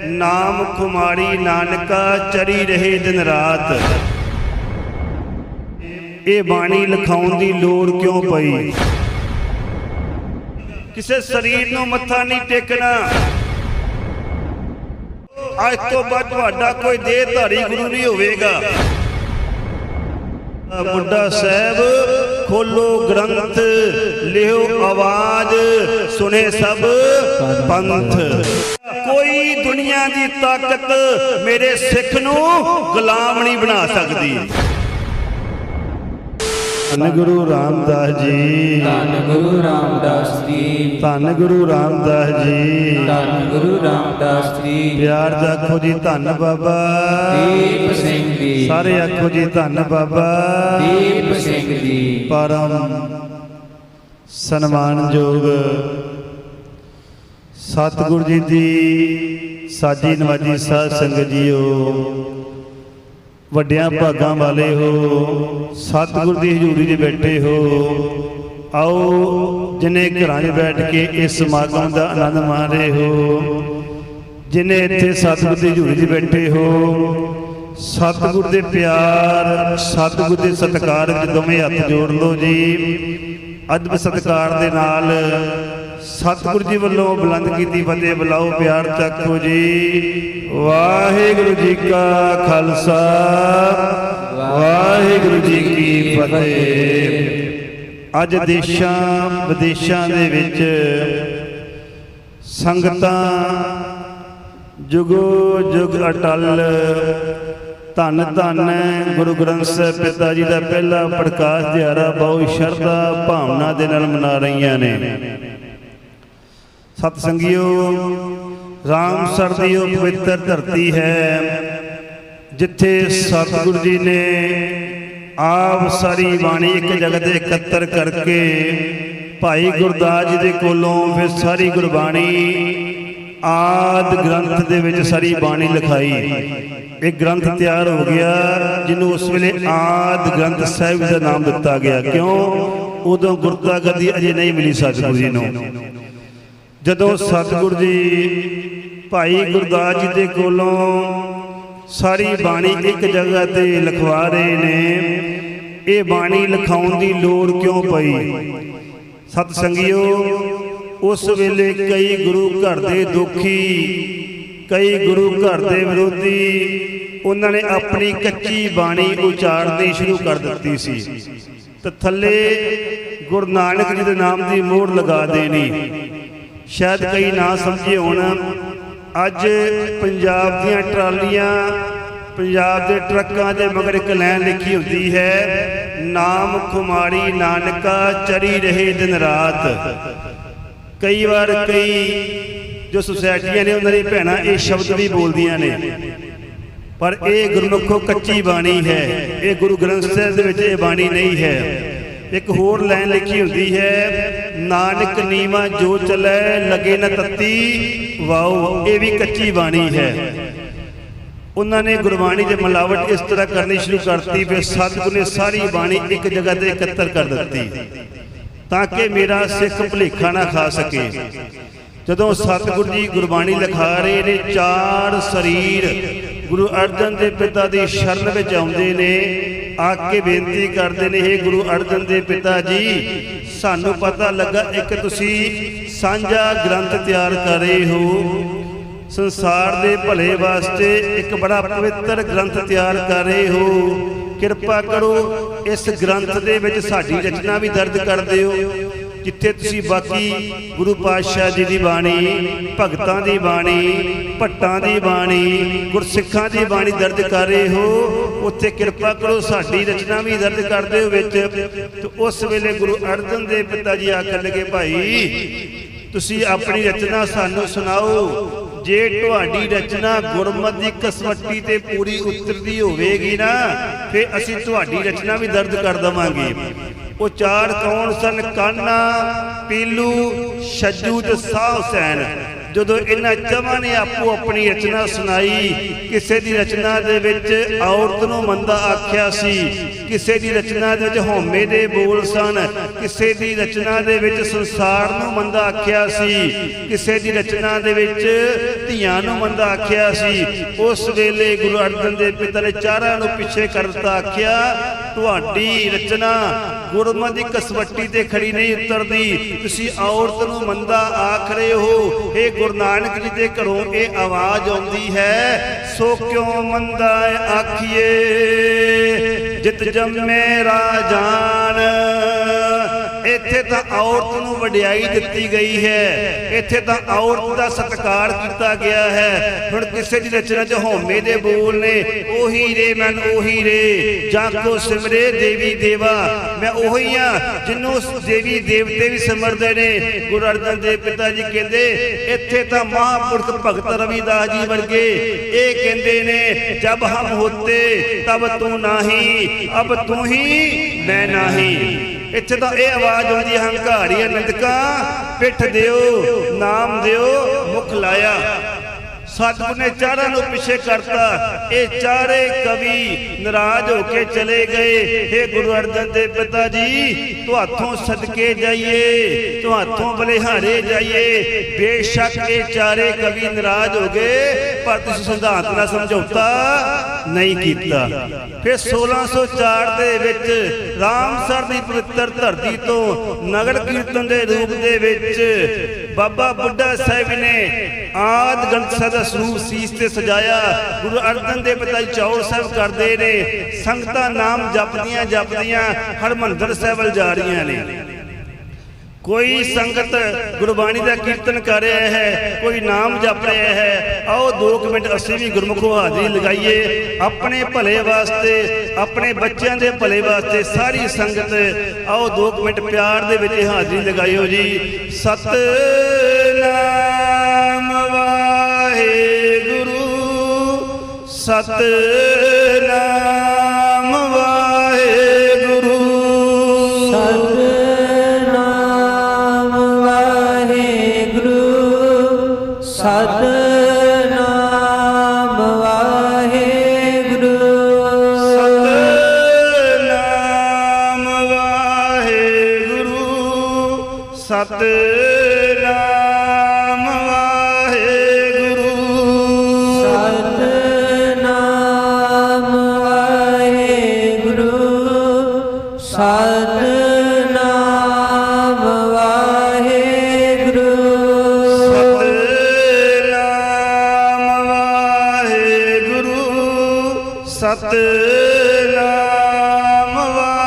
ਨਾਮ ਖੁਮਾਰੀ ਨਾਨਕਾ ਚਰੀ ਰਹੇ ਦਿਨ ਰਾਤ। ਇਹ ਬਾਣੀ ਲਿਖਾਉਣ ਦੀ ਲੋੜ ਕਿਉਂ ਪਈ? ਕਿਸੇ ਸਰੀਰ ਨੂੰ ਮੱਥਾ ਨਹੀਂ ਟੇਕਣਾ। ਅੱਜ ਤੋਂ ਬਾਅਦ ਤੁਹਾਡਾ ਕੋਈ ਦੇਹਧਾਰੀ ਗੁਰੂ ਨਹੀਂ ਹੋਵੇਗਾ। ਬੁੱਢਾ ਸਾਹਿਬ, ਖੋਲੋ ਗ੍ਰੰਥ, ਲਿਓ ਆਵਾਜ਼ ਸੁਨੇ ਸਭ ਪੰਥ। ਕੋਈ ਦੁਨੀਆ ਦੀ ਤਾਕਤ ਮੇਰੇ ਸਿੱਖ ਨੂੰ ਗੁਲਾਮ ਨਹੀਂ ਬਣਾ ਸਕਦੀ। ਧੰਨ ਗੁਰੂ ਰਾਮਦਾਸ ਜੀ। ਧੰਨ ਗੁਰੂ ਰਾਮਦਾਸ ਜੀ। ਧੰਨ ਗੁਰੂ ਰਾਮਦਾਸ ਜੀ। ਧੰਨ ਗੁਰੂ ਰਾਮਦਾਸ ਜੀ। ਪਿਆਰ ਦਾ ਆਖੋ ਜੀ ਧੰਨ ਬਾਬਾ। ਦੀਪ ਸਿੰਘ ਜੀ। ਸਾਰੇ ਆਖੋ ਜੀ ਧੰਨ ਬਾਬਾ। ਦੀਪ ਸਿੰਘ ਜੀ। ਪਰਮ ਸਨਮਾਨਯੋਗ ਸਤਿਗੁਰੂ ਜੀ ਦੀ ਸਾਜੀ ਨਵਾਜੀ ਸਾਧ ਸੰਗਤ ਜੀਓ। ਵੱਡਿਆਂ ਭਾਗਾਂ ਵਾਲੇ ਹੋ ਸਤਿਗੁਰ ਦੀ ਹਜ਼ੂਰੀ 'ਚ ਬੈਠੇ ਹੋ ਆਓ ਜਿਨੇ ਘਰਾਂ 'ਚ ਬੈਠ ਕੇ ਇਸ ਸਮਾਗਮ ਦਾ ਆਨੰਦ ਮਾਣ ਰਹੇ ਹੋ। ਜਿਨੇ ਇੱਥੇ ਸਤਿਗੁਰ ਦੀ ਹਜ਼ੂਰੀ 'ਚ ਬੈਠੇ ਹੋ ਸਤਿਗੁਰ ਦੇ ਪਿਆਰ ਸਤਿਗੁਰ ਦੇ ਸਤਿਕਾਰ ਵਿੱਚ ਦੋਵੇਂ ਹੱਥ ਜੋੜ ਲਓ ਜੀ। ਅਦਬ ਸਤਿਕਾਰ ਦੇ ਨਾਲ ਸਤਿਗੁਰੂ ਜੀ ਵੱਲੋਂ ਬੁਲੰਦ ਕੀਤੀ ਫਤਿਹ ਬੁਲਾਓ, ਪਿਆਰ ਚੱਕੋ ਜੀ। ਵਾਹਿਗੁਰੂ ਜੀ ਕਾ ਖਾਲਸਾ, ਵਾਹਿਗੁਰੂ ਜੀ ਕੀ ਫਤਿਹ। ਅੱਜ ਦੇਸ਼ਾਂ ਵਿਦੇਸ਼ਾਂ ਦੇ ਵਿੱਚ ਸੰਗਤਾਂ ਜੁਗੋ ਜੁਗ ਅਟਲ ਧੰਨ ਧੰਨ ਗੁਰੂ ਗ੍ਰੰਥ ਸਾਹਿਬ ਪਿਤਾ ਜੀ ਦਾ ਪਹਿਲਾ ਪ੍ਰਕਾਸ਼ ਦਿਹਾੜਾ ਬਹੁਤ ਸ਼ਰਧਾ ਭਾਵਨਾ ਦੇ ਨਾਲ ਮਨਾ ਰਹੀਆਂ ਨੇ। ਸਤ ਸੰਗਿਓ ਰਾਮਸਰ ਦੀ ਉਹ ਪਵਿੱਤਰ ਧਰਤੀ ਹੈ, ਜਿੱਥੇ ਸਤਿਗੁਰੂ ਜੀ ਨੇ ਆਪ ਸਾਰੀ ਬਾਣੀ ਇੱਕ ਜਗ੍ਹਾ ਤੇ ਇਕੱਤਰ ਕਰਕੇ ਭਾਈ ਗੁਰਦਾਸ ਜੀ ਦੇ ਕੋਲੋਂ ਫਿਰ ਸਾਰੀ ਗੁਰਬਾਣੀ ਆਦ ਗ੍ਰੰਥ ਦੇ ਵਿੱਚ ਸਾਰੀ ਬਾਣੀ ਲਿਖਾਈ। ਇਹ ਗ੍ਰੰਥ ਤਿਆਰ ਹੋ ਗਿਆ ਜਿਹਨੂੰ ਉਸ ਵੇਲੇ ਆਦ ਗ੍ਰੰਥ ਸਾਹਿਬ ਦਾ ਨਾਮ ਦਿੱਤਾ ਗਿਆ। ਕਿਉਂ? ਉਦੋਂ ਗੁਰਤਾ ਗੱਦੀ ਅਜੇ ਨਹੀਂ ਮਿਲੀ ਸਤਿਗੁਰੂ ਜੀ ਨੂੰ। ਜਦੋਂ ਸਤਿਗੁਰੂ ਜੀ ਭਾਈ ਗੁਰਦਾਸ ਜੀ ਦੇ ਕੋਲੋਂ ਸਾਰੀ ਬਾਣੀ ਇੱਕ ਜਗ੍ਹਾ ਤੇ ਲਿਖਵਾ ਰਹੇ ਨੇ। ਇਹ ਬਾਣੀ ਲਿਖਾਉਣ ਦੀ ਲੋੜ ਕਿਉਂ ਪਈ? ਸਤ ਸੰਗਿਓ ਉਸ ਵੇਲੇ ਕਈ ਗੁਰੂ ਘਰ ਦੇ ਦੁਖੀ, ਕਈ ਗੁਰੂ ਘਰ ਦੇ ਵਿਰੋਧੀ, ਉਹਨਾਂ ਨੇ ਆਪਣੀ ਕੱਚੀ ਬਾਣੀ ਉਚਾਰਨੀ ਸ਼ੁਰੂ ਕਰ ਦਿੱਤੀ ਸੀ। ਤੇ ਥੱਲੇ ਗੁਰੂ ਨਾਨਕ ਜੀ ਦੇ ਨਾਮ ਦੀ ਮੋਹਰ ਲਗਾ ਦੇਣੀ। ਸ਼ਾਇਦ ਕਈ ਨਾ ਸਮਝੇ ਹੋਣ। ਅੱਜ ਪੰਜਾਬ ਦੀਆਂ ਟਰਾਲੀਆਂ, ਪੰਜਾਬ ਦੇ ਟਰੱਕਾਂ ਦੇ ਮਗਰ ਇੱਕ ਲਾਈਨ ਲਿਖੀ ਹੁੰਦੀ ਹੈ, ਨਾਮ ਖੁਮਾਰੀ ਨਾਨਕਾ ਚਰੀ ਰਹੇ ਦਿਨ ਰਾਤ। ਕਈ ਵਾਰ ਕਈ ਜੋ ਸੁਸਾਇਟੀਆਂ ਨੇ ਉਹਨਾਂ ਦੀ ਭੈਣਾਂ ਇਹ ਸ਼ਬਦ ਵੀ ਬੋਲਦੀਆਂ ਨੇ। ਪਰ ਇਹ ਗੁਰਮੁਖੋ ਕੱਚੀ ਬਾਣੀ ਹੈ। ਇਹ ਗੁਰੂ ਗ੍ਰੰਥ ਸਾਹਿਬ ਦੇ ਵਿੱਚ ਇਹ ਬਾਣੀ ਨਹੀਂ ਹੈ। ਇੱਕ ਹੋਰ ਲਾਈਨ ਲਿਖੀ ਹੁੰਦੀ ਹੈ, ਨਾਨਕ ਨੀਵਾ ਜੋ ਚੱਲੈ ਲਗੇ ਨਾ ਤੱਤੀ, ਵਾਓ, ਇਹ ਵੀ ਕੱਚੀ ਬਾਣੀ ਹੈ। ਉਹਨਾਂ ਨੇ ਗੁਰਬਾਣੀ ਦੇ ਮਿਲਾਵਟ ਇਸ ਤਰ੍ਹਾਂ ਕਰਨੀ ਸ਼ੁਰੂ ਕਰਤੀ ਵੀ ਸਤਿਗੁਰ ਨੇ ਸਾਰੀ ਬਾਣੀ ਇੱਕ ਜਗ੍ਹਾ ਤੇ ਇਕੱਤਰ ਕਰ ਦਿੱਤੀ। ਤਾਂ ਕਿ ਮੇਰਾ ਸਿੱਖ ਭੁਲੇਖਾ ਨਾ ਖਾ ਸਕੇ। ਜਦੋਂ ਸਤਿਗੁਰੂ ਜੀ ਗੁਰਬਾਣੀ ਲਿਖਾ ਰਹੇ ਨੇ, ਚਾਰ ਸਰੀਰ ਗੁਰੂ ਅਰਜਨ ਦੇ ਪਿਤਾ ਦੀ ਸ਼ਰਨ ਵਿੱਚ ਆਉਂਦੇ ਨੇ, ਆ ਕੇ ਬੇਨਤੀ ਕਰਦੇ ਨੇ ਇਹ ਗੁਰੂ ਅਰਜਨ ਦੇ ਪਿਤਾ ਜੀ, ਸਾਨੂੰ ਪਤਾ ਲੱਗਾ ਇੱਕ ਤੁਸੀਂ ਸਾਂਝਾ ਗ੍ਰੰਥ ਤਿਆਰ ਕਰ ਰਹੇ ਹੋ। ਸੰਸਾਰ ਦੇ ਭਲੇ ਵਾਸਤੇ ਇੱਕ ਬੜਾ ਪਵਿੱਤਰ ਗ੍ਰੰਥ ਤਿਆਰ ਕਰ ਰਹੇ ਹੋ। ਕਿਰਪਾ ਕਰੋ ਇਸ ਗ੍ਰੰਥ ਦੇ ਵਿੱਚ ਸਾਡੀ ਰਚਨਾ ਵੀ ਦਰਜ ਕਰਦੇ ਹੋ ਜਿੱਥੇ ਤੁਸੀਂ ਬਾਕੀ ਗੁਰੂ ਪਾਤਸ਼ਾਹ ਜੀ ਦੀ ਬਾਣੀ, ਭਗਤਾਂ ਦੀ ਬਾਣੀ, ਭੱਟਾਂ ਦੀ ਬਾਣੀ, ਗੁਰਸਿੱਖਾਂ ਦੀ ਬਾਣੀ ਦਰਜ ਕਰ ਰਹੇ ਹੋ, ਉੱਥੇ ਕਿਰਪਾ ਕਰੋ, ਸਾਡੀ ਰਚਨਾ ਵੀ ਦਰਜ ਕਰਦੇ ਹੋ ਵਿੱਚ। ਤੇ ਉਸ ਵੇਲੇ ਗੁਰੂ ਅਰਜਨ ਦੇਵ ਪਿਤਾ ਜੀ ਆਖਣ ਲੱਗੇ, ਭਾਈ, ਤੁਸੀਂ ਆਪਣੀ ਰਚਨਾ ਸਾਨੂੰ ਸੁਣਾਓ ਜੇ ਤੁਹਾਡੀ ਰਚਨਾ ਗੁਰਮਤ ਦੀ ਕਸਵੱਟੀ ਤੇ ਪੂਰੀ ਉਤਰਦੀ ਹੋਵੇਗੀ ਨਾ, ਫਿਰ ਅਸੀਂ ਤੁਹਾਡੀ ਰਚਨਾ ਵੀ ਦਰਦ ਕਰ ਦਵਾਂਗੇ। ਉਹ ਚਾਰ ਕੌਣ ਸਨ? ਕਾਨਾ, ਪੀਲੂ, ਛੱਜੂ ਤੇ ਸਾਹ ਹੁਸੈਨ ਜਦੋਂ ਇਹਨਾਂ ਚਵਾਂ ਨੇ ਆਪੋ ਆਪਣੀ ਰਚਨਾ ਸੁਣਾਈ, ਕਿਸੇ ਦੀ ਰਚਨਾ ਦੇ ਵਿੱਚ ਔਰਤ ਨੂੰ ਮੰਦਾ ਆਖਿਆ ਸੀ, ਕਿਸੇ ਦੀ ਰਚਨਾ ਦੇ ਵਿੱਚ ਹਉਮੈ ਦੇ ਬੋਲ ਸਨ, ਕਿਸੇ ਦੀ ਰਚਨਾ ਦੇ ਵਿੱਚ ਸੰਸਾਰ ਨੂੰ ਮੰਦਾ ਆਖਿਆ ਸੀ, ਕਿਸੇ ਦੀ ਰਚਨਾ ਦੇ ਵਿੱਚ ਧੀਆਂ ਨੂੰ ਮੰਦਾ ਆਖਿਆ ਸੀ। ਉਸ ਵੇਲੇ ਗੁਰੂ ਅਰਜਨ ਦੇਵ ਪਿਤਾ ਨੇ ਚਾਰਾਂ ਨੂੰ ਪਿੱਛੇ ਕਰ ਦਿੱਤਾ ਆਖਿਆ, ਤੁਹਾਡੀ ਰਚਨਾ ਗੁਰਮਤਿ ਦੀ ਕਸਵੱਟੀ ਤੇ ਖੜੀ ਨਹੀਂ ਉਤਰਦੀ। ਤੁਸੀਂ ਔਰਤ ਨੂੰ ਮੰਦਾ ਆਖ ਰਹੇ ਹੋ। ਇਹ ਗੁਰੂ ਨਾਨਕ ਜੀ ਦੇ ਘਰੋਂ ਇਹ ਆਵਾਜ਼ ਆਉਂਦੀ ਹੈ, ਸੋ ਕਿਉਂ ਮੰਦਾ ਆਖੀਏ? ਜਿਤ ਜੰਮੇ ਰਾਜਾਨ ਇੱਥੇ ਤਾਂ ਔਰਤ ਨੂੰ ਵਡਿਆਈ ਦਿੱਤੀ ਗਈ ਹੈ। ਇੱਥੇ ਤਾਂ ਔਰਤ ਦਾ ਸਤਿਕਾਰ ਕੀਤਾ ਗਿਆ ਹੈ। ਹੁਣ ਕਿਸੇ ਦੀ ਰਚਨਾ 'ਚ ਹਉਮੈ ਦੇ ਬੋਲ ਨੇ, ਉਹੀ ਰੇ ਮਨ, ਉਹੀ ਰੇ। ਜਾਂ ਕੋ ਸਿਮਰੇ ਦੇਵੀ ਦੇਵਾ, ਮੈਂ ਉਹੀ ਆ ਜਿਹਨੂੰ ਦੇਵੀ ਦੇਵਤੇ ਵੀ ਸਿਮਰਦੇ ਨੇ। ਗੁਰੂ ਅਰਜਨ ਦੇਵ ਪਿਤਾ ਜੀ ਕਹਿੰਦੇ, ਇੱਥੇ ਤਾਂ ਮਹਾਂਪੁਰਖ ਭਗਤ ਰਵਿਦਾਸ ਜੀ ਵਰਗੇ, ਇਹ ਕਹਿੰਦੇ ਨੇ, ਜਬ ਹਮ ਹੋਤੇ, ਤਬ ਤੂੰ ਨਾਹੀ, ਅਬ ਤੂੰ ਹੀ ਮੈਂ ਨਾਹੀ। ਇੱਥੇ ਤਾਂ ਇਹ ਆਵਾਜ਼ ਆਉਂਦੀ ਹੈ, ਹੰਕਾਰੀ ਅਨੰਦਕਾ ਪਿੱਠ ਦਿਓ ਨਾਮ ਦਿਓ ਮੁਖ ਲਾਇਆ। ਸਤਿਗੁਰ ਨੇ ਚਾਰਾਂ ਨੂੰ ਪਿੱਛੇ ਕਰਤਾ। ਇਹ ਚਾਰੇ ਕਵੀ ਨਾਰਾਜ਼ ਹੋ ਕੇ ਚਲੇ ਗਏ। हे ਗੁਰੂ ਅਰਜਨ ਦੇਵ ਪਿਤਾ ਜੀ, ਤੁਹਾਥੋਂ ਸਦਕੇ ਜਾਈਏ, ਤੁਹਾਥੋਂ ਬਲਿਹਾਰੇ ਜਾਈਏ। ਬੇਸ਼ੱਕ ਇਹ ਚਾਰੇ ਕਵੀ ਨਾਰਾਜ਼ ਹੋ ਗਏ, ਪਰ ਤੁਸੀਂ ਸਿਧਾਂਤ ਨਾਲ ਸਮਝੌਤਾ ਨਹੀਂ ਕੀਤਾ। ਫਿਰ 1604 ਦੇ ਵਿੱਚ ਰਾਮਸਰ ਦੀ ਪਵਿੱਤਰ ਧਰਤੀ ਤੋਂ ਨਗਰ ਕੀਰਤਨ ਦੇ ਰੂਪ ਦੇ ਵਿੱਚ ਬਾਬਾ ਬੁੱਢਾ ਸਾਹਿਬ ਨੇ ਆਦ ਗ੍ਰੰਥ ਸਾਹਿਬ ਦਾ ਸਰੂਪ ਸੀਸ ਤੇ ਸਜਾਇਆ। ਗੁਰੂ ਅਰਜਨ ਦੇਵ ਪਿਤਾ ਚੌਰ ਸਾਹਿਬ ਕਰਦੇ ਨੇ, ਸੰਗਤਾਂ ਨਾਮ ਜਪਦੀਆਂ ਜਪਦੀਆਂ ਹਰਮੰਦਰ ਸਾਹਿਬ ਵੱਲ ਜਾ ਰਹੀਆਂ ਨੇ। ਕੋਈ ਸੰਗਤ ਗੁਰਬਾਣੀ ਦਾ ਕੀਰਤਨ ਕਰ ਰਿਹਾ ਹੈ, ਕੋਈ ਨਾਮ ਜਪ ਰਿਹਾ ਹੈ, ਆਓ 2 ਮਿੰਟ ਅਸੀਂ ਵੀ ਗੁਰਮੁਖੋ ਹਾਜ਼ਰੀ ਲਗਾਈਏ। ਆਪਣੇ ਭਲੇ ਵਾਸਤੇ ਆਪਣੇ ਬੱਚਿਆਂ ਦੇ ਭਲੇ ਵਾਸਤੇ ਸਾਰੀ ਸੰਗਤ, ਆਓ 2 ਮਿੰਟ ਪਿਆਰ ਦੇ ਵਿੱਚ ਹਾਜ਼ਰੀ ਲਗਾਇਓ ਜੀ। ਸਤਨਾਮ ਵਾਹਿਗੁਰੂ, ਸਤਨਾਮ ਸਤਨਾਮ ਵਾ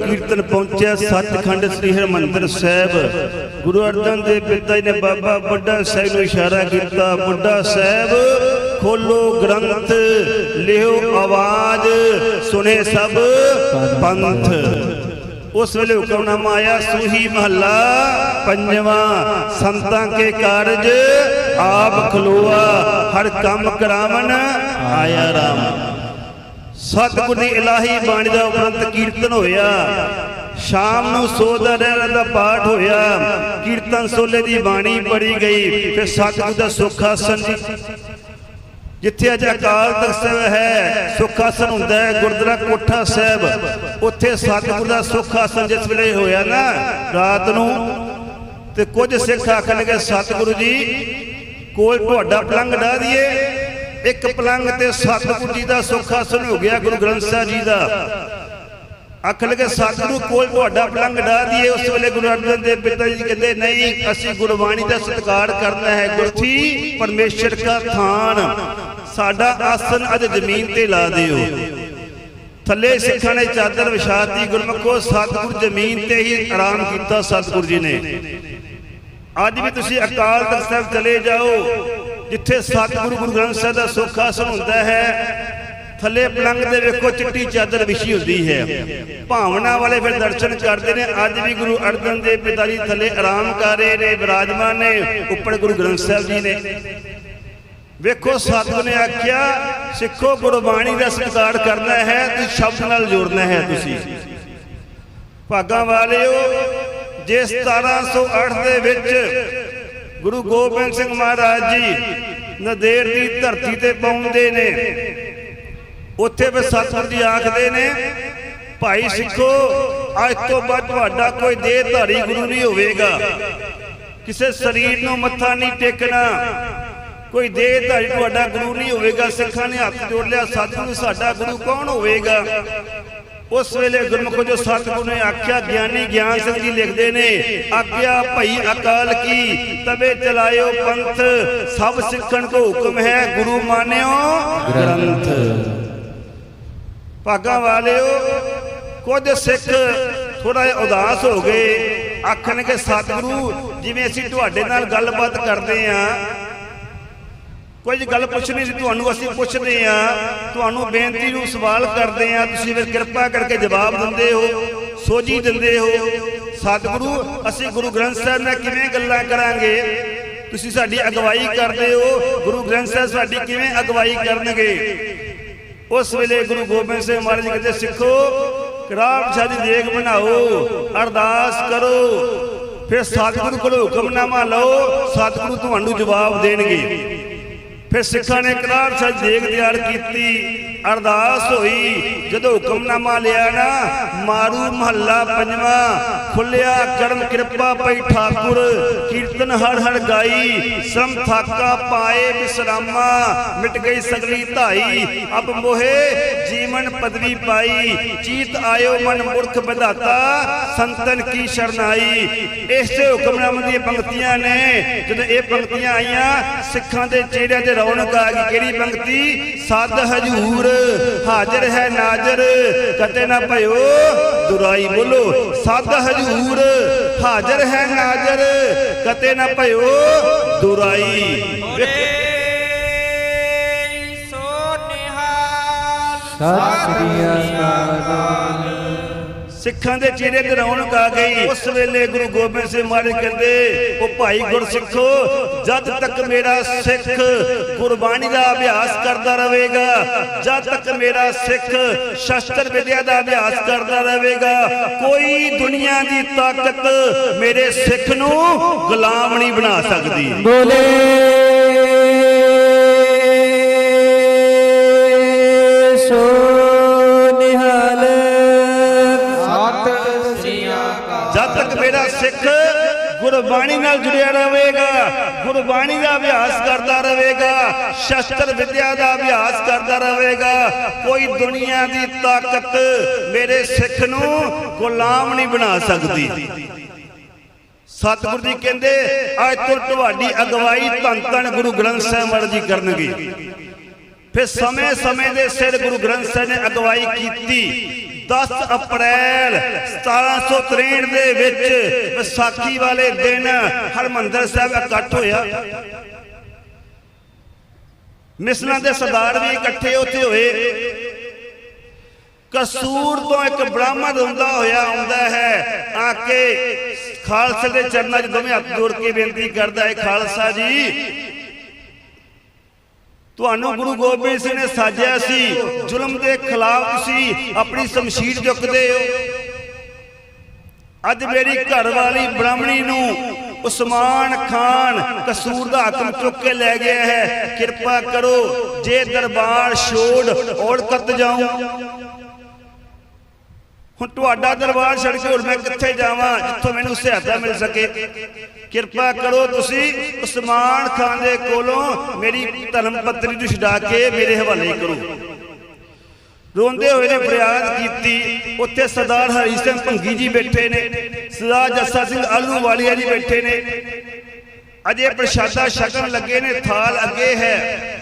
ਕੀਰਤਨ ਪਹੁੰਚਿਆ ਸੱਚਖੰਡ ਸ੍ਰੀ ਹਰਿਮੰਦਰ ਸਾਹਿਬ। ਗੁਰੂ ਅਰਜਨ ਦੇਵ ਪਿਤਾ ਜੀ ਨੇ ਬਾਬਾ ਬੁੱਢਾ ਸਾਹਿਬ ਨੂੰ ਇਸ਼ਾਰਾ ਕੀਤਾ, ਬੁੱਢਾ ਸਾਹਿਬ, ਖੋਲੋ ਗ੍ਰੰਥ, ਲਿਓ ਆਵਾਜ਼ ਸੁਨੇ ਸਭ ਪੰਥ। ਉਸ ਵੇਲੇ ਹੁਕਮਨਾਮਾ ਆਇਆ, ਸੂਹੀ ਮਹੱਲਾ, ਪੰਜਵਾਂ ਸੰਤਾਂ ਕੇ ਕਾਰਜ, ਆਪ ਖਲੋਆ, ਹਰ ਕੰਮ ਕਰਾਵਨ, ਆਇਆ ਰਾਮ। ਸਤਿਗੁਰ ਦੀ ਇਲਾਹੀ ਬਾਣੀ ਦਾ ਉਪਰੰਤ ਕੀਰਤਨ ਹੋਇਆ। ਸ਼ਾਮ ਨੂੰ ਸੋਦਾ ਰਹਿਣ ਦਾ ਪਾਠ ਹੋਇਆ। ਕੀਰਤਨ ਸੋਲੇ ਦੀ ਬਾਣੀ ਪੜੀ ਗਈ। ਫਿਰ ਸਤਿਗੁਰ ਦਾ ਸੁਖ ਆਸਨ ਜੀ। ਜਿੱਥੇ ਅੱਜ ਅਕਾਲ ਤਖਤ ਸਾਹਿਬ ਹੈ ਸੁਖ ਆਸਨ ਹੁੰਦਾ ਹੈ, ਗੁਰਦੁਆਰਾ ਕੋਠਾ ਸਾਹਿਬ। ਉੱਥੇ ਸਤਿਗੁਰ ਦਾ ਸੁਖ ਆਸਨ ਜਿਸ ਵੇਲੇ ਹੋਇਆ ਨਾ, ਰਾਤ ਨੂੰ, ਤੇ ਕੁਝ ਸਿੱਖ ਆਖਣ ਲੱਗੇ ਸਤਿਗੁਰੂ ਜੀ ਕੋਲ ਤੁਹਾਡਾ ਪਲੰਗ ਡਾ ਦਈਏ? ਇੱਕ ਪਲੰਗ ਤੇ ਸਤਿਗੁਰੂ ਜੀ ਦਾ ਸੁਖ ਆਸਨ ਹੋ ਗਿਆ ਗੁਰੂ ਗ੍ਰੰਥ ਸਾਹਿਬ ਜੀ ਦਾ। ਅੱਖ ਲਗੇ ਸਤਿਗੁਰੂ ਕੋਲ ਤੁਹਾਡਾ ਪਲੰਗ ਡਾ ਦਈਏ, ਉਸ ਵੇਲੇ ਗੁਰੂ ਅਰਜਨ ਦੇਵ ਪਿਤਾ ਜੀ ਕਹਿੰਦੇ, ਨਹੀਂ, ਅਸੀਂ ਗੁਰਬਾਣੀ ਦਾ ਸਤਿਕਾਰ ਕਰਨਾ ਹੈ, ਗੁਰਥੀ ਪਰਮੇਸ਼ਰ ਦਾ ਥਾਨ। ਸਾਡਾ ਆਸਨ ਅੱਜ ਜ਼ਮੀਨ ਤੇ ਲਾ ਦਿਓ। ਥੱਲੇ ਸਿੱਖਾਂ ਨੇ ਚਾਦਰ ਵਿਛਾਤੀ, ਗੁਰਮਖੋ, ਸਤਿਗੁਰ ਜ਼ਮੀਨ ਤੇ ਹੀ ਆਰਾਮ ਕੀਤਾ ਸਤਿਗੁਰ ਜੀ ਨੇ। ਅੱਜ ਵੀ ਤੁਸੀਂ ਅਕਾਲ ਤਖਤ ਸਾਹਿਬ ਚਲੇ ਜਾਓ। ਜਿੱਥੇ ਸਤਿਗੁਰੂ ਗੁਰੂ ਗ੍ਰੰਥ ਸਾਹਿਬ ਦਾ ਸੁੱਖ ਆਸਨ ਹੁੰਦਾ ਹੈ ਥੱਲੇ ਪਲੰਗ ਦੇ ਵੇਖੋ ਚਿੱਟੀ ਚਾਦਰ ਵਿਛੀ ਹੁੰਦੀ ਹੈ। ਭਾਵਨਾ ਵਾਲੇ ਫਿਰ ਦਰਸ਼ਨ ਕਰਦੇ ਨੇ। ਅੱਜ ਵੀ ਗੁਰੂ ਅਰਜਨ ਦੇਵ ਪਿਤਾ ਜੀ ਥੱਲੇ ਆਰਾਮ ਕਰ ਰਹੇ ਨੇ ਵਿਰਾਜਮਾਨ ਨੇ ਉੱਪਰ ਗੁਰੂ ਗ੍ਰੰਥ ਸਾਹਿਬ ਜੀ ਨੇ। ਵੇਖੋ ਸਤਿਗੁਰ ਨੇ ਆਖਿਆ ਸਿੱਖੋ ਗੁਰਬਾਣੀ ਦਾ ਸਤਿਕਾਰ ਕਰਨਾ ਹੈ ਤੇ ਸ਼ਬਦ ਨਾਲ ਜੋੜਨਾ ਹੈ ਤੁਸੀਂ। ਭਾਗਾਂ ਵਾਲਿਓ ਜੇ 1708 ਦੇ ਵਿੱਚ ਗੁਰੂ ਗੋਬਿੰਦ ਸਿੰਘ ਮਹਾਰਾਜ ਜੀ ਨਦੇੜ ਦੀ ਧਰਤੀ ਤੇ ਪਹੁੰਚਦੇ ਨੇ। ਉੱਥੇ ਵੀ ਸਤਿਗੁਰ ਜੀ ਆਖਦੇ ਨੇ, ਭਾਈ ਸਿੱਖੋ, ਅੱਜ ਤੋਂ ਬਾਅਦ ਤੁਹਾਡਾ ਕੋਈ ਦੇਹਧਾਰੀ ਗੁਰੂ ਨਹੀਂ ਹੋਵੇਗਾ। ਕਿਸੇ ਸਰੀਰ ਨੂੰ ਮੱਥਾ ਨਹੀਂ ਟੇਕਣਾ। ਕੋਈ ਦੇਹਧਾਰੀ ਤੁਹਾਡਾ ਗੁਰੂ ਨਹੀਂ ਹੋਵੇਗਾ। ਸਿੱਖਾਂ ਨੇ ਹੱਥ ਜੋੜ ਲਿਆ, ਸਤਿਗੁਰੂ ਸਾਡਾ ਗੁਰੂ ਕੌਣ ਹੋਵੇਗਾ? ਉਸ ਵੇਲੇ ਗੁਰਮੁਖ ਜੋ ਸਤਿਗੁਰੂ ਨੇ ਆਖਿਆ, ਗਿਆਨੀ ਗਿਆਨ ਸਿੰਘ ਜੀ ਲਿਖਦੇ ਨੇ ਆਗਿਆ ਭਈ ਅਕਾਲ ਕੀ? ਤਵੇ ਚਲਾਇਓ ਪੰਥ, ਸਭ ਸਿੱਖਣ ਕੋ ਹੁਕਮ ਹੈ, ਗੁਰੂ ਮਾਨਿਓ ਗ੍ਰੰਥ। ਭਾਗਾਂ ਵਾਲਿਓ, ਕੁਝ ਸਿੱਖ ਥੋੜਾ ਜਿਹਾ ਉਦਾਸ ਹੋ ਗਏ ਆਖਣ ਆਖਣਗੇ, ਸਤਿਗੁਰੂ, ਜਿਵੇਂ ਅਸੀਂ ਤੁਹਾਡੇ ਨਾਲ ਗੱਲਬਾਤ ਕਰਦੇ ਆਂ ਕੁਝ ਗੱਲ ਪੁੱਛਣੀ ਸੀ, ਤੁਹਾਨੂੰ ਅਸੀਂ ਪੁੱਛਦੇ ਆ ਤੁਹਾਨੂੰ ਬੇਨਤੀ ਨੂੰ ਸਵਾਲ ਕਰਦੇ ਆ ਤੁਸੀਂ ਫਿਰ ਕਿਰਪਾ ਕਰਕੇ ਜਵਾਬ ਦਿੰਦੇ ਹੋ, ਸੋਝੀ ਦਿੰਦੇ ਹੋ। ਸਤਿਗੁਰੂ, ਅਸੀਂ ਗੁਰੂ ਗ੍ਰੰਥ ਸਾਹਿਬ ਨਾਲ ਕਿਵੇਂ ਗੱਲਾਂ ਕਰਾਂਗੇ? ਤੁਸੀਂ ਸਾਡੀ ਅਗਵਾਈ ਕਰਦੇ ਹੋ। ਗੁਰੂ ਗ੍ਰੰਥ ਸਾਹਿਬ ਸਾਡੀ ਕਿਵੇਂ ਅਗਵਾਈ ਕਰਨਗੇ? ਉਸ ਵੇਲੇ ਗੁਰੂ ਗੋਬਿੰਦ ਸਿੰਘ ਮਹਾਰਾਜ ਜੀ ਕਹਿੰਦੇ, ਸਿੱਖੋ ਕਰਾਮ ਸ਼ਾਹ ਦੀ ਦੇਗ ਬਣਾਓ, ਅਰਦਾਸ ਕਰੋ। ਫਿਰ ਸਤਿਗੁਰੂ ਕੋਲੋਂ ਹੁਕਮਨਾਮਾ ਲਓ, ਸਤਿਗੁਰੂ ਤੁਹਾਨੂੰ ਜਵਾਬ ਦੇਣਗੇ। ਫਿਰ ਸਿੱਖਾਂ ਨੇ ਕਰਾਰ ਸਾਹਿਬ ਦੇਗ ਤਿਆਰ ਕੀਤੀ। ਅਰਦਾਸ ਹੋਈ। ਜਦੋਂ ਹੁਕਮਨਾਮਾ ਲਿਆ ਨਾ, ਮਾਰੂ ਮਹੱਲਾ ਪੰਜਵਾ ਖੁੱਲਿਆ ਕਰਮ ਕਿਰਪਾ ਪਈ ਠਾਕੁਰ, ਕੀਰਤਨ ਹਰ ਹਰ ਗਾਈ, ਸ਼ਰਮ ਥਾਕਾ ਪਾਏ ਬਿਸਰਾਮਾ, ਮਿਟ ਗਈ ਸਗਲੀ ਧਾਈ। ਅਬ ਮੋਹੇ ਜੀਵਨ ਪਦਵੀ ਪਾਈ, ਚੀਤ ਆਇਓ ਮਨ ਮੁਰਖ ਵਿਧਾਤਾ, ਸੰਤਨ ਕੀ ਸ਼ਰਨਾਈ ਇਸੇ ਹੁਕਮਨਾਮੇ ਦੀਆਂ ਪੰਕਤੀਆਂ ਨੇ, ਜਦੋਂ ਇਹ ਪੰਕਤੀਆਂ ਆਈਆਂ, ਸਿੱਖਾਂ ਦੇ ਚਿਹਰਿਆਂ ਤੇ ਰੌਣਕ ਆ ਗਈ। ਕਿਹੜੀ ਪੰਕਤੀ? ਸਦ ਹਜੂਰ। ਹਾਜ਼ਰ ਹੈ ਨਾਜ਼ਰ ਕਤੇ ਨਾ ਭਇਓ ਦੁਰਾਈ ਬੋਲੋ ਸਦ ਹਜੂਰ ਹਾਜ਼ਰ ਹੈ ਨਾਜ਼ਰ ਕਤੇ ਨਾ ਭਇਓ ਦੁਰਾਈ। ਸੋ ਨਿਹਾਲ। ਸਤਿ ਸ੍ਰੀ ਅਕਾਲ। ਸਿੱਖਾਂ ਦੇ ਚਿਹਰੇ ਤੇ ਰੌਣਕ ਆ ਗਈ। ਉਸ ਵੇਲੇ ਗੁਰੂ ਗੋਬਿੰਦ ਸਿੰਘ ਮਹਾਰਾਜ ਕਹਿੰਦੇ, ਉਹ ਭਾਈ ਗੁਰਸਿੱਖੋ, ਜਦ ਤੱਕ ਮੇਰਾ ਸਿੱਖ ਗੁਰਬਾਣੀ ਦਾ ਅਭਿਆਸ ਕਰਦਾ ਰਹੇਗਾ, ਜਦ ਤੱਕ ਮੇਰਾ ਸਿੱਖ ਸ਼ਸਤਰ ਵਿਦਿਆ ਦਾ ਅਭਿਆਸ ਕਰਦਾ ਰਹੇਗਾ, ਕੋਈ ਦੁਨੀਆ ਦੀ ਤਾਕਤ ਮੇਰੇ ਸਿੱਖ ਨੂੰ ਗੁਲਾਮ ਨਹੀਂ ਬਣਾ ਸਕਦੀ। ਬੋਲੇ। ਤੱਕ ਮੇਰਾ ਸਿੱਖ ਗੁਰਬਾਣੀ ਨਾਲ ਜੁੜਿਆ ਰਹੇਗਾ, ਗੁਰਬਾਣੀ ਦਾ ਅਭਿਆਸ ਕਰਦਾ ਰਹੇਗਾ, ਸ਼ਸਤਰ ਵਿਦਿਆ ਦਾ ਅਭਿਆਸ ਕਰਦਾ ਰਹੇਗਾ। ਕੋਈ ਦੁਨੀਆ ਦੀ ਤਾਕਤ ਮੇਰੇ ਸਿੱਖ ਨੂੰ ਗੁਲਾਮ ਨਹੀਂ ਬਣਾ ਸਕਦੀ। ਸਤਿਗੁਰੂ ਜੀ ਕਹਿੰਦੇ, ਅੱਜ ਤੋਂ ਤੁਹਾਡੀ ਅਗਵਾਈ ਧੰਨ ਧੰਨ ਗੁਰੂ ਗ੍ਰੰਥ ਸਾਹਿਬ ਮਹਾਰਾਜ ਜੀ ਕਰਨਗੇ। ਫਿਰ ਸਮੇਂ ਸਮੇਂ ਦੇ ਸਿਰ ਗੁਰੂ ਗ੍ਰੰਥ ਸਾਹਿਬ ਨੇ ਅਗਵਾਈ ਕੀਤੀ। 10 ਅਪ੍ਰੈਲ 1763 ਦੇ ਵਿੱਚ ਵਿਸਾਖੀ ਵਾਲੇ ਦਿਨ ਹਰਮੰਦਰ ਸਾਹਿਬ ਇਕੱਠ ਹੋਇਆ। ਮਿਸਲਾਂ ਦੇ ਸਰਦਾਰ ਵੀ ਇਕੱਠੇ ਉੱਥੇ ਹੋਏ। ਕਸੂਰ ਤੋਂ ਇੱਕ ਬ੍ਰਾਹਮਣ ਹੁੰਦਾ ਹੋਇਆ ਆਉਂਦਾ ਹੈ, ਆ ਕੇ ਖਾਲਸੇ ਦੇ ਚਰਨਾਂ 'ਚ ਦੋਵੇਂ ਹੱਥ ਜੋੜ ਕੇ ਬੇਨਤੀ ਕਰਦਾ ਹੈ, ਖਾਲਸਾ ਜੀ ਤੁਹਾਨੂੰ ਗੁਰੂ ਗੋਬਿੰਦ ਸਿੰਘ ਨੇ ਸਾਜਿਆ ਸੀ ਜ਼ੁਲਮ ਦੇ ਖਿਲਾਫ ਤੁਸੀਂ ਆਪਣੀ ਸ਼ਮਸ਼ੀਰ ਚੁੱਕਦੇ ਹੋ। ਅੱਜ ਮੇਰੀ ਘਰ ਵਾਲੀ ਬ੍ਰਾਹਮਣੀ ਨੂੰ ਉਸਮਾਨ ਖਾਨ ਕਸੂਰ ਦਾ ਹਾਕਮ ਚੁੱਕ ਕੇ ਲੈ ਗਿਆ ਹੈ। ਕਿਰਪਾ ਕਰੋ ਜੇ ਦਰਬਾਰ ਛੋੜ ਔੜ ਕੱਤ ਜਾਉਂ ਹੁਣ ਤੁਹਾਡਾ ਦਰਬਾਰ ਛੱਡ ਕੇ ਹੁਣ ਮੈਂ ਕਿੱਥੇ ਜਾਵਾਂ? ਜਿੱਥੋਂ ਮੈਨੂੰ ਸਹਾਇਤਾ ਮਿਲ ਸਕੇ। ਕਿਰਪਾ ਕਰੋ ਤੁਸੀਂ ਉਸਮਾਨ ਖਾਨ ਦੇ ਕੋਲੋਂ ਮੇਰੀ ਧਰਮ ਪਤਨੀ ਨੂੰ ਛਡਾ ਕੇ ਮੇਰੇ ਹਵਾਲੇ ਕਰੋ। ਰੋਂਦੇ ਹੋਏ ਨੇ ਫਰਿਆਦ ਕੀਤੀ। ਉੱਥੇ ਸਰਦਾਰ ਹਰੀ ਸਿੰਘ ਭੰਗੀ ਜੀ ਬੈਠੇ ਨੇ। ਸਰਦਾਰ ਜੱਸਾ ਸਿੰਘ ਆਲੂ ਵਾਲੀਆ ਜੀ ਬੈਠੇ ਨੇ। ਅਜੇ ਪ੍ਰਸ਼ਾਦਾ ਛਕਣ ਲੱਗੇ ਨੇ, ਥਾਲ ਅੱਗੇ ਹੈ।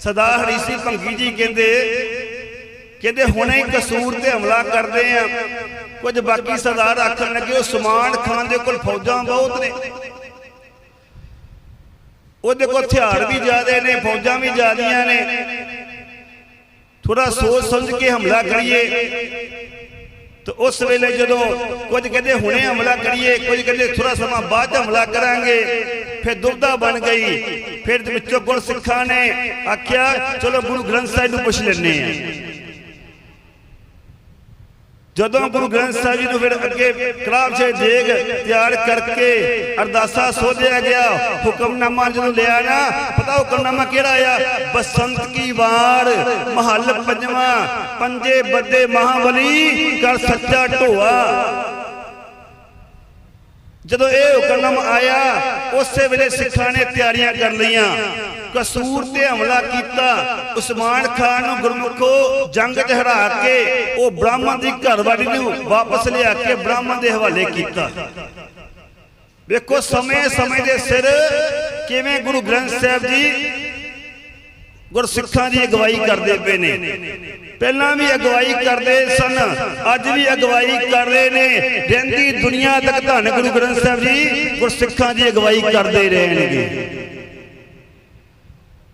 ਸਰਦਾਰ ਹਰੀ ਸਿੰਘ ਭੰਗੀ ਜੀ ਕਹਿੰਦੇ ਕਹਿੰਦੇ ਹੁਣੇ ਕਸੂਰ ਤੇ ਹਮਲਾ ਕਰਦੇ ਆ। ਕੁਝ ਬਾਕੀ ਸਰਦਾਰ ਆਖਣ ਲੱਗੇ ਉਸਮਾਨ ਖਾਨ ਦੇ ਕੋਲ ਫੌਜਾਂ ਬਹੁਤ ਨੇ। ਉਹਦੇ ਕੋਲ ਹਥਿਆਰ ਵੀ ਜ਼ਿਆਦੇ ਨੇ, ਫੌਜਾਂ ਵੀ ਜ਼ਿਆਦੀਆਂ ਨੇ। ਥੋੜਾ ਸੋਚ ਸਮਝ ਕੇ ਹਮਲਾ ਕਰੀਏ। ਤੇ ਉਸ ਵੇਲੇ ਜਦੋਂ ਕੁਝ ਕਹਿੰਦੇ ਹੁਣੇ ਹਮਲਾ ਕਰੀਏ, ਕੁਝ ਕਹਿੰਦੇ ਥੋੜਾ ਸਮਾਂ ਬਾਅਦ ਹਮਲਾ ਕਰਾਂਗੇ, ਫਿਰ ਦੁਬਦਾ ਬਣ ਗਈ। ਫਿਰ ਵਿੱਚੋਂ ਗੁਰ ਸਿੱਖਾਂ ਨੇ ਆਖਿਆ, ਚਲੋ ਗੁਰੂ ਗ੍ਰੰਥ ਸਾਹਿਬ ਨੂੰ ਪੁੱਛ ਲੈਣੇ ਆ ਜਦੋਂ ਗੁਰੂ ਗ੍ਰੰਥ ਸਾਹਿਬ ਜੀ ਨੂੰ ਫਿਰ ਅੱਗੇ ਕਲਾਮ ਸੇ ਦੇਗ ਤਿਆਰ ਕਰਕੇ ਅਰਦਾਸਾ ਸੋਧਿਆ ਗਿਆ ਹੁਕਮਨਾਮਾ ਜਦੋਂ ਲਿਆ ਨਾ ਪਤਾ ਹੁਕਮਨਾਮਾ ਕਿਹੜਾ ਆ? ਬਸੰਤ ਕੀ ਵਾਰ ਮਹੱਲ ਪੰਜਵਾਂ ਪੰਜੇ ਬੱਦੇ ਮਹਾਬਲੀ ਕਰ ਸੱਚਾ ਢੋਆ। ਜਦੋਂ ਇਹ ਹੁਕਮਨਾਮਾ ਆਇਆ ਉਸੇ ਵੇਲੇ ਸਿੱਖਾਂ ਨੇ ਤਿਆਰੀਆਂ ਕਰ ਲਈਆਂ। ਕਸੂਰ ਤੇ ਹਮਲਾ ਕੀਤਾ। ਉਸਮਾਨ ਖਾਨ ਨੂੰ ਗੁਰਮੁਖੋ ਜੰਗ 'ਚ ਹਰਾ ਕੇ ਉਹ ਬ੍ਰਾਹਮਣ ਦੀ ਘਰਵਾਲੀ ਨੂੰ ਵਾਪਸ ਲਿਆ ਕੇ ਬ੍ਰਾਹਮਣ ਦੇ ਹਵਾਲੇ ਕੀਤਾ। ਵੇਖੋ ਸਮੇਂ ਸਮੇਂ ਦੇ ਸਿਰ ਕਿਵੇਂ ਗੁਰੂ ਗ੍ਰੰਥ ਸਾਹਿਬ ਜੀ ਗੁਰਸਿੱਖਾਂ ਦੀ ਅਗਵਾਈ ਕਰਦੇ ਪਏ ਨੇ। ਪਹਿਲਾਂ ਵੀ ਅਗਵਾਈ ਕਰਦੇ ਸਨ, ਅੱਜ ਵੀ ਅਗਵਾਈ ਕਰ ਰਹੇ ਨੇ ਰਹਿੰਦੀ ਦੁਨੀਆ ਤੱਕ ਧੰਨ ਗੁਰੂ ਗ੍ਰੰਥ ਸਾਹਿਬ ਜੀ ਗੁਰਸਿੱਖਾਂ ਦੀ ਅਗਵਾਈ ਕਰਦੇ ਰਹਿਣਗੇ।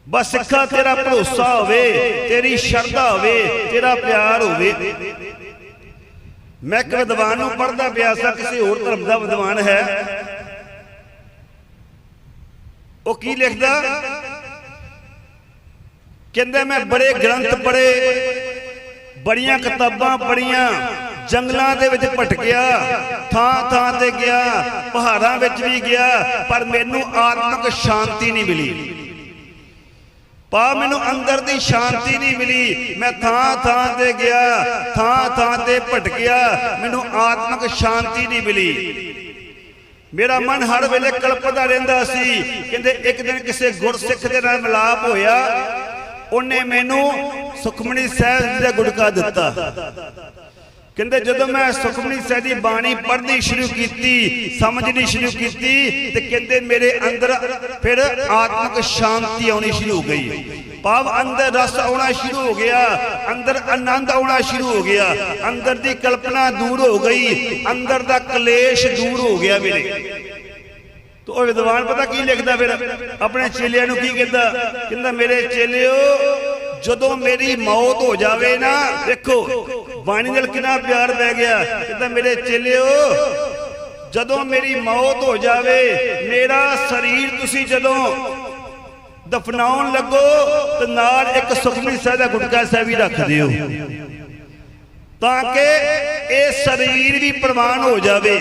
ਬਸ ਸਿੱਖਾ ਤੇਰਾ ਭਰੋਸਾ ਹੋਵੇ, ਤੇਰੀ ਸ਼ਰਧਾ ਹੋਵੇ, ਤੇਰਾ ਪਿਆਰ ਹੋਵੇ। ਮੈਂ ਇੱਕ ਵਿਦਵਾਨ ਨੂੰ ਪੜ੍ਹਦਾ ਪਿਆ ਸਾਂ, ਕਿਸੇ ਹੋਰ ਧਰਮ ਦਾ ਵਿਦਵਾਨ ਹੈ। ਉਹ ਕੀ ਲਿਖਦਾ? ਕਹਿੰਦਾ, ਮੈਂ ਬੜੇ ਗ੍ਰੰਥ ਪੜ੍ਹੇ, ਬੜੀਆਂ ਕਿਤਾਬਾਂ ਪੜ੍ਹੀਆਂ, ਜੰਗਲਾਂ ਦੇ ਵਿੱਚ ਭਟਕਿਆ, ਥਾਂ ਥਾਂ ਤੇ ਗਿਆ, ਪਹਾੜਾਂ ਵਿੱਚ ਵੀ ਗਿਆ, ਪਰ ਮੈਨੂੰ ਆਤਮਿਕ ਸ਼ਾਂਤੀ ਨਹੀਂ ਮਿਲੀ। ਪਾ, ਮੈਨੂੰ ਅੰਦਰ ਦੀ ਸ਼ਾਂਤੀ ਨਹੀਂ ਮਿਲੀ। ਮੈਂ ਥਾਂ ਥਾਂ ਤੇ ਗਿਆ, ਥਾਂ ਥਾਂ ਤੇ ਭਟਕਿਆ, ਮੈਨੂੰ ਆਤਮਿਕ ਸ਼ਾਂਤੀ ਨਹੀਂ ਮਿਲੀ। ਮੇਰਾ ਮਨ ਹਰ ਵੇਲੇ ਕਲਪਦਾ ਰਹਿੰਦਾ ਸੀ, ਕਹਿੰਦੇ ਇੱਕ ਦਿਨ ਕਿਸੇ ਗੁਰਸਿੱਖ ਦੇ ਨਾਲ ਮਿਲਾਪ ਹੋਇਆ, ਉਹਨੇ ਮੈਨੂੰ ਸੁਖਮਣੀ ਸਾਹਿਬ ਜੀ ਦਾ ਗੁਟਕਾ ਦਿੱਤਾ। ਕਹਿੰਦੇ ਜਦੋਂ ਮੈਂ ਸੁਖਮਨੀ ਸਾਹਿਬ ਦੀ ਬਾਣੀ ਪੜ੍ਹਨੀ ਸ਼ੁਰੂ ਕੀਤੀ, ਸਮਝਣੀ ਸ਼ੁਰੂ ਕੀਤੀ, ਤੇ ਕਹਿੰਦੇ ਮੇਰੇ ਅੰਦਰ ਫਿਰ ਆਤਮਿਕ ਸ਼ਾਂਤੀ ਆਉਣੀ ਸ਼ੁਰੂ ਹੋ ਗਈ। ਭਾਵ ਅੰਦਰ ਰਸ ਆਉਣਾ ਸ਼ੁਰੂ ਹੋ ਗਿਆ, ਅੰਦਰ ਆਨੰਦ ਆਉਣਾ ਸ਼ੁਰੂ ਹੋ ਗਿਆ, ਅੰਦਰ ਦੀ ਕਲਪਨਾ ਦੂਰ ਹੋ ਗਈ, ਅੰਦਰ ਦਾ ਕਲੇਸ਼ ਦੂਰ ਹੋ ਗਿਆ ਮੇਰੇ। ਤੋ ਉਹ ਵਿਦਵਾਨ ਪਤਾ ਕੀ ਲਿਖਦਾ ਫਿਰ? ਆਪਣੇ ਚੇਲਿਆਂ ਨੂੰ ਕੀ ਕਹਿੰਦਾ? ਕਹਿੰਦਾ, ਮੇਰੇ ਚੇਲਿਓ ਜਦੋਂ ਮੇਰੀ ਮੌਤ ਹੋ ਜਾਵੇ ਨਾ ਦੇਖੋ ਬਾਣੀ ਨਾਲ ਕਿੰਨਾ ਪਿਆਰ ਪੈ ਗਿਆ। ਕਹਿੰਦਾ ਮੇਰੇ ਚੇਲਿਓ ਜਦੋਂ ਮੇਰੀ ਮੌਤ ਹੋ ਜਾਵੇ ਮੇਰਾ ਸਰੀਰ ਤੁਸੀਂ ਜਦੋਂ ਦਫਨਾਉਣ ਲੱਗੋ ਤੇ ਨਾਲ ਇੱਕ ਸੁਖਮਨੀ ਸਾਹਿਬ ਦਾ ਗੁਟਕਾ ਸਾਹਿਬ ਵੀ ਰੱਖ ਦਿਓ। ਤਾਂ ਕਿ ਇਹ ਸਰੀਰ ਵੀ ਪ੍ਰਵਾਨ ਹੋ ਜਾਵੇ।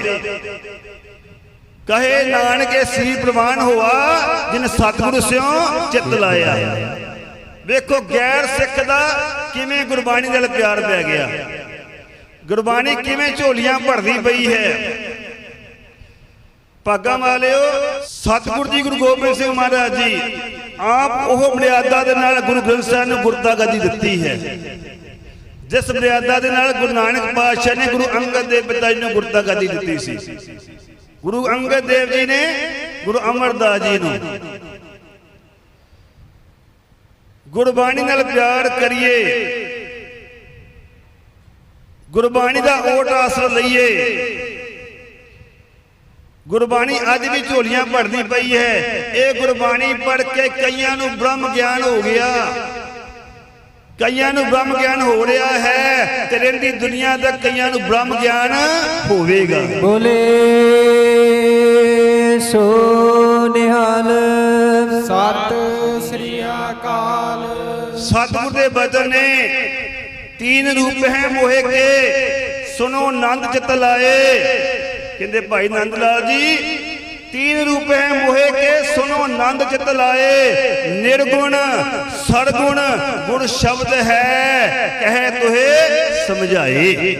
ਕਹੇ ਨਾਨਕੇ ਸੀ ਪ੍ਰਵਾਨ ਹੋਆ ਜਿਨ ਸਤਿਗੁਰ ਸਿਓ ਚਿੱਤ ਲਾਇਆ। ਵੇਖੋ, ਗੈਰ ਸਿੱਖ ਦਾ ਕਿਵੇਂ ਗੁਰਬਾਣੀ ਨਾਲ ਪਿਆਰ ਪੈ ਗਿਆ? ਗੁਰਬਾਣੀ ਕਿਵੇਂ ਝੋਲੀਆਂ ਭਰਦੀ ਪਈ ਹੈ? ਭਾਗਾ ਵਾਲਿਓ ਸਤਿਗੁਰ ਜੀ ਗੁਰੂ ਗੋਬਿੰਦ ਸਿੰਘ ਮਹਾਰਾਜ ਜੀ, ਆਪ ਉਹ ਮਰਿਆਦਾ ਦੇ ਨਾਲ ਗੁਰੂ ਗ੍ਰੰਥ ਸਾਹਿਬ ਨੂੰ ਗੁਰਤਾ ਗੱਦੀ ਦਿੱਤੀ ਹੈ। ਜਿਸ ਮਰਿਆਦਾ ਦੇ ਨਾਲ ਗੁਰੂ ਨਾਨਕ ਪਾਤਸ਼ਾਹ ਨੇ ਗੁਰੂ ਅੰਗਦ ਦੇਵ ਪਿਤਾ ਜੀ ਨੂੰ ਗੁਰਤਾ ਗੱਦੀ ਦਿੱਤੀ ਸੀ। ਗੁਰੂ ਅੰਗਦ ਦੇਵ ਜੀ ਨੇ ਗੁਰੂ ਅਮਰਦਾਸ ਜੀ ਨੂੰ ਗੁਰਬਾਣੀ ਨਾਲ ਪਿਆਰ ਕਰੀਏ। ਗੁਰਬਾਣੀ ਦਾ ਓਟ ਆਸਰਾ ਲਈਏ। ਗੁਰਬਾਣੀ ਅੱਜ ਵੀ ਝੋਲੀਆਂ ਭਰਦੀ ਪਈ ਹੈ। ਇਹ ਗੁਰਬਾਣੀ ਪੜ੍ਹ ਕੇ ਕਈਆਂ ਨੂੰ ਬ੍ਰਹਮ ਗਿਆਨ ਹੋ ਗਿਆ। ਕਈਆਂ ਨੂੰ ਬ੍ਰਹਮ ਗਿਆਨ ਹੋ ਰਿਹਾ ਹੈ ਤੇ ਰਹਿੰਦੀ ਦੁਨੀਆ ਦਾ ਕਈਆਂ ਨੂੰ ਬ੍ਰਹਮ ਗਿਆਨ ਹੋਵੇਗਾ। ਬੋਲੇ ਸੋ ਨਿਹਾਲ। ਸਤਿਗੁਰ ਦੇ ਬਚਨ ਨੇ ਤੀਨ ਰੂਪ ਹੈ ਮੋਹਿ ਕੇ ਸੁਨੋ ਆਨੰਦ ਚਿਤ ਲਾਏ। ਕਹਿੰਦੇ ਭਾਈ ਨੰਦ ਲਾਲ ਜੀ, ਤੀਨ ਰੂਪ ਹੈ ਮੋਹਿ ਕੇ ਸੁਨੋ ਆਨੰਦ ਚਿਤ ਲਾਏ। ਨਿਰਗੁਣ, ਸਰਗੁਣ, ਗੁਣ ਸ਼ਬਦ ਹੈ, ਕਹਿ ਤੁਹੇ ਸਮਝਾਏ।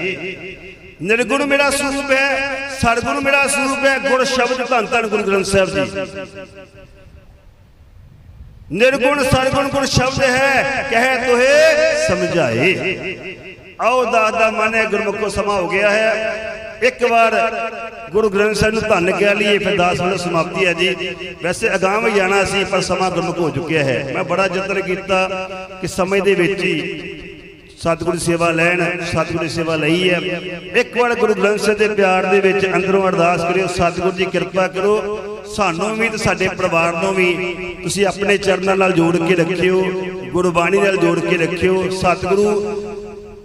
ਨਿਰਗੁਣ ਮੇਰਾ ਸਰੂਪ ਹੈ, ਸਰਗੁਣ ਮੇਰਾ ਸਰੂਪ ਹੈ, ਗੁਣ ਸ਼ਬਦ ਧੰਨ ਧੰਨ ਗੁਰੂ ਗ੍ਰੰਥ ਸਾਹਿਬ ਜੀ। ਨਿਰਗੁਣ ਸਰਗੁਣ ਗੁਣ ਸ਼ਬਦ ਹੈ ਕਹਿ ਤੋਹੇ ਸਮਝਾਏ। ਆਓ ਦਾਦਾ ਮਾਨੇ ਗੁਰਮੁਖੋ ਸਮਾਂ ਹੋ ਗਿਆ ਹੈ। ਇੱਕ ਵਾਰ ਗੁਰੂ ਗ੍ਰੰਥ ਸਾਹਿਬ ਨੂੰ ਧੰਨ ਕਹਿ ਲਈਏ ਫਿਰ ਦਾਸ ਵੱਲੋਂ ਸਮਾਪਤੀ ਹੈ ਜੀ। ਵੈਸੇ ਅਗਾਮ ਜਾਣਾ ਸੀ ਪਰ ਸਮਾਂ ਗੁਰਮੁਖ ਹੋ ਚੁੱਕਿਆ ਹੈ। ਮੈਂ ਬੜਾ ਯਤਨ ਕੀਤਾ ਕਿ ਸਮੇਂ ਦੇ ਵਿੱਚ ਹੀ ਸਤਿਗੁਰੂ ਦੀ ਸੇਵਾ ਲੈਣ ਸਤਿਗੁਰੂ ਦੀ ਸੇਵਾ ਲਈ ਹੈ। ਇੱਕ ਵਾਰ ਗੁਰੂ ਗ੍ਰੰਥ ਸਾਹਿਬ ਦੇ ਪਿਆਰ ਦੇ ਵਿੱਚ ਅੰਦਰੋਂ ਅਰਦਾਸ ਕਰਿਓ ਸਤਿਗੁਰੂ ਜੀ ਕਿਰਪਾ ਕਰੋ। ਸਾਨੂੰ ਵੀ ਤੇ ਸਾਡੇ ਪਰਿਵਾਰ ਨੂੰ ਵੀ ਤੁਸੀਂ ਆਪਣੇ ਚਰਨਾਂ ਨਾਲ ਜੋੜ ਕੇ ਰੱਖਿਓ, ਗੁਰਬਾਣੀ ਨਾਲ ਜੋੜ ਕੇ ਰੱਖਿਓ। ਸਤਿਗੁਰੂ,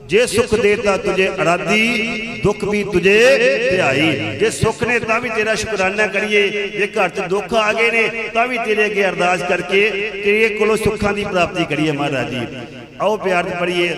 ਜੇ ਸੁਖ ਦੇਤਾ ਤੁਝੇ ਅਰਾਧੀ, ਦੁੱਖ ਵੀ ਤੁਝੇ ਧਿਆਈ। ਜੇ ਸੁਖ ਨੇ ਤਾਂ ਵੀ ਤੇਰਾ ਸ਼ੁਕਰਾਨਾ ਕਰੀਏ। ਜੇ ਘਰ 'ਚ ਦੁੱਖ ਆ ਗਏ ਨੇ, ਤਾਂ ਵੀ ਤੇਰੇ ਅੱਗੇ ਅਰਦਾਸ ਕਰਕੇ ਤੇਰੇ ਕੋਲੋਂ ਸੁੱਖਾਂ ਦੀ ਪ੍ਰਾਪਤੀ ਕਰੀਏ ਮਹਾਰਾਜ ਜੀ। ਆਓ ਪਿਆਰ ਨਾਲ ਪੜ੍ਹੀਏ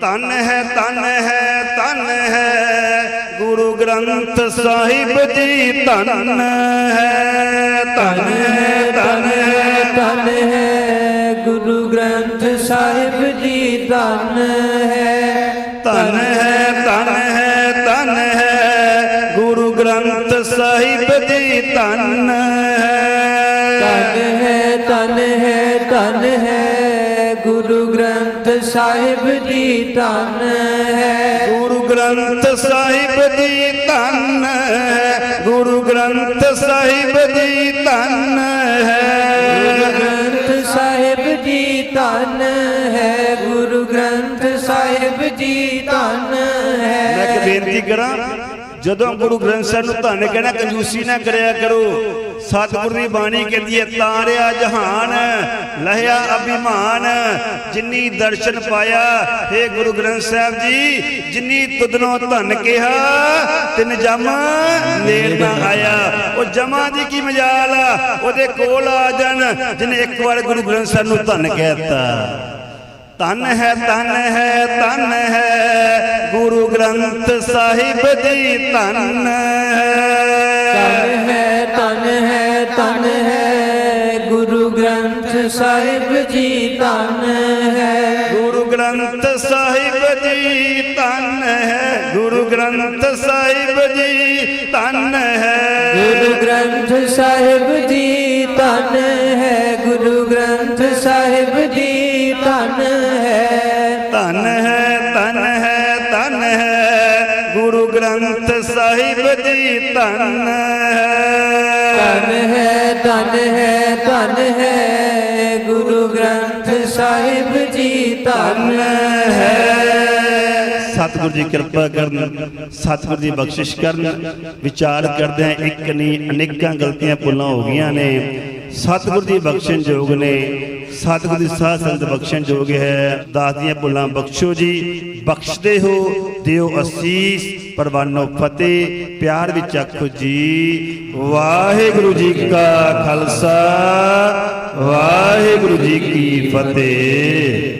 ਤਨ ਹੈ ਤਨ ਹੈ ਤਨ ਹੈ ਗੁਰੂ ਗ੍ਰੰਥ ਸਾਹਿਬ ਜੀ ਤਨ ਹੈ ਤਨ ਹੈ ਤਨ ਹੈ। ਧਨ ਹੈ ਗੁਰੂ ਗ੍ਰੰਥ ਸਾਹਿਬ ਜੀ ਧਨ ਹੈ। ਧਨ ਹੈ ਧਨ ਹੈ ਧਨ ਹੈ। ਗੁਰੂ ਗ੍ਰੰਥ ਸਾਹਿਬ ਜੀ ਧਨ ਧਨ ਹੈ ਹੈ ਧਨ ਹੈ ਧਨ ਹੈ। ਗੁਰੂ ਗ੍ਰੰਥ ਸਾਹਿਬ ਜੀ ਧਨ ਹੈ। ਗੁਰੂ ਗ੍ਰੰਥ ਸਾਹਿਬ ਜੀ ਧਨ ਹੈ। ਗੁਰੂ ਗ੍ਰੰਥ ਸਾਹਿਬ ਜੀ ਧਨ ਹੈ। ਗ੍ਰੰਥ ਸਾਹਿਬ ਜੀ ਧਨ ਹੈ। ਗੁਰੂ ਗ੍ਰੰਥ ਸਾਹਿਬ ਜੀ ਧਨ ਹੈ। ਮੈਂ ਇੱਕ ਬੇਨਤੀ ਕਰਾਂ ਜਦੋਂ ਗੁਰੂ ਗ੍ਰੰਥ ਸਾਹਿਬ ਨੂੰ ਧੰਨ ਕਹਿਣਾ ਕੰਜੂਸੀ ਨਾ ਕਰਿਆ ਕਰੋ ਸਤਿਗੁਰੂ ਦੀ ਬਾਣੀ ਕਹਿੰਦੀ ਹੈ ਤਾਰਿਆ ਜਹਾਨ ਲਹਿਆ ਅਭਿਮਾਨ ਜਿਨੀ ਦਰਸ਼ਨ ਪਾਇਆ ਏ ਗੁਰੂ ਗ੍ਰੰਥ ਸਾਹਿਬ ਜੀ ਜਿਨੀ ਤੁਧਨੋਂ ਧੰਨ ਕਿਹਾ ਤਿਨ ਜਮ ਨੇੜ ਨਾ ਆਇਆ। ਉਹ ਜਮਾਂ ਦੀ ਕੀ ਮਜਾਲ ਆ? ਉਹਦੇ ਕੋਲ ਆ ਜਾਣ ਜਿਹਨੇ ਇੱਕ ਵਾਰ ਗੁਰੂ ਗ੍ਰੰਥ ਸਾਹਿਬ ਨੂੰ ਧੰਨ ਕਹਿਤਾ ਤਨ ਹੈ ਤਨ ਹੈ ਤਨ ਹੈ ਗੁਰੂ ਗ੍ਰੰਥ ਸਾਹਿਬ ਜੀ ਤਨ ਧਨ ਹੈ ਹੈ ਧਨ ਹੈ ਧਨ ਹੈ ਗੁਰੂ ਗ੍ਰੰਥ ਸਾਹਿਬ ਜੀ ਧਨ ਹੈ ਗੁਰੂ ਗ੍ਰੰਥ ਸਾਹਿਬ ਜੀ ਤਨ ਹੈ ਗੁਰੂ ਗ੍ਰੰਥ ਸਾਹਿਬ ਜੀ ਤਨ ਹੈ ਗੁਰੂ ਗ੍ਰੰਥ ਸਾਹਿਬ ਜੀ ਧਨ ਹੈ ਧਨ ਹੈ ਤਨ ਹੈ ਤਨ ਹੈ ਤਨ ਹੈ। ਗੁਰੂ ਗ੍ਰੰਥ ਸਾਹਿਬ ਜੀ ਤਨ ਧਨ ਹੈ। ਹੈ ਧਨ ਹੈ ਧਨ ਹੈ। ਗੁਰੂ ਗ੍ਰੰਥ ਸਾਹਿਬ ਜੀ ਧਨ ਹੈ। ਸਤਿਗੁਰੂ ਜੀ ਕਿਰਪਾ ਕਰਨ ਸਤਿਗੁਰੂ ਜੀ ਬਖਸ਼ਿਸ਼ ਕਰਨ। ਵਿਚਾਰ ਕਰਦੇ ਆ ਇੱਕ ਨਹੀਂ ਅਨੇਕਾਂ ਗਲਤੀਆਂ ਭੁੱਲਾਂ ਹੋ ਗਈਆਂ ਨੇ। ਸਤਿਗੁਰੂ ਦੀ ਬਖਸ਼ਣ ਯੋਗ ਨੇ। ਸਤਿਗੁਰੂ ਦੀ ਸਾਧ ਸੰਗਤ ਬਖਸ਼ਣ ਯੋਗ ਹੈ। ਦਾਸ ਦੀਆਂ ਭੁੱਲਾਂ ਬਖਸ਼ੋ ਜੀ। ਬਖਸ਼ਦੇ ਹੋ, ਦਿਓ ਅਸੀਸ। ਪਰਵਾਨੋ ਫਤਿਹ, ਪਿਆਰ ਵਿੱਚ ਆਖੋ ਜੀ। ਵਾਹਿਗੁਰੂ ਜੀ ਕਾ ਖਾਲਸਾ। ਵਾਹਿਗੁਰੂ ਜੀ ਕੀ ਫਤਿਹ।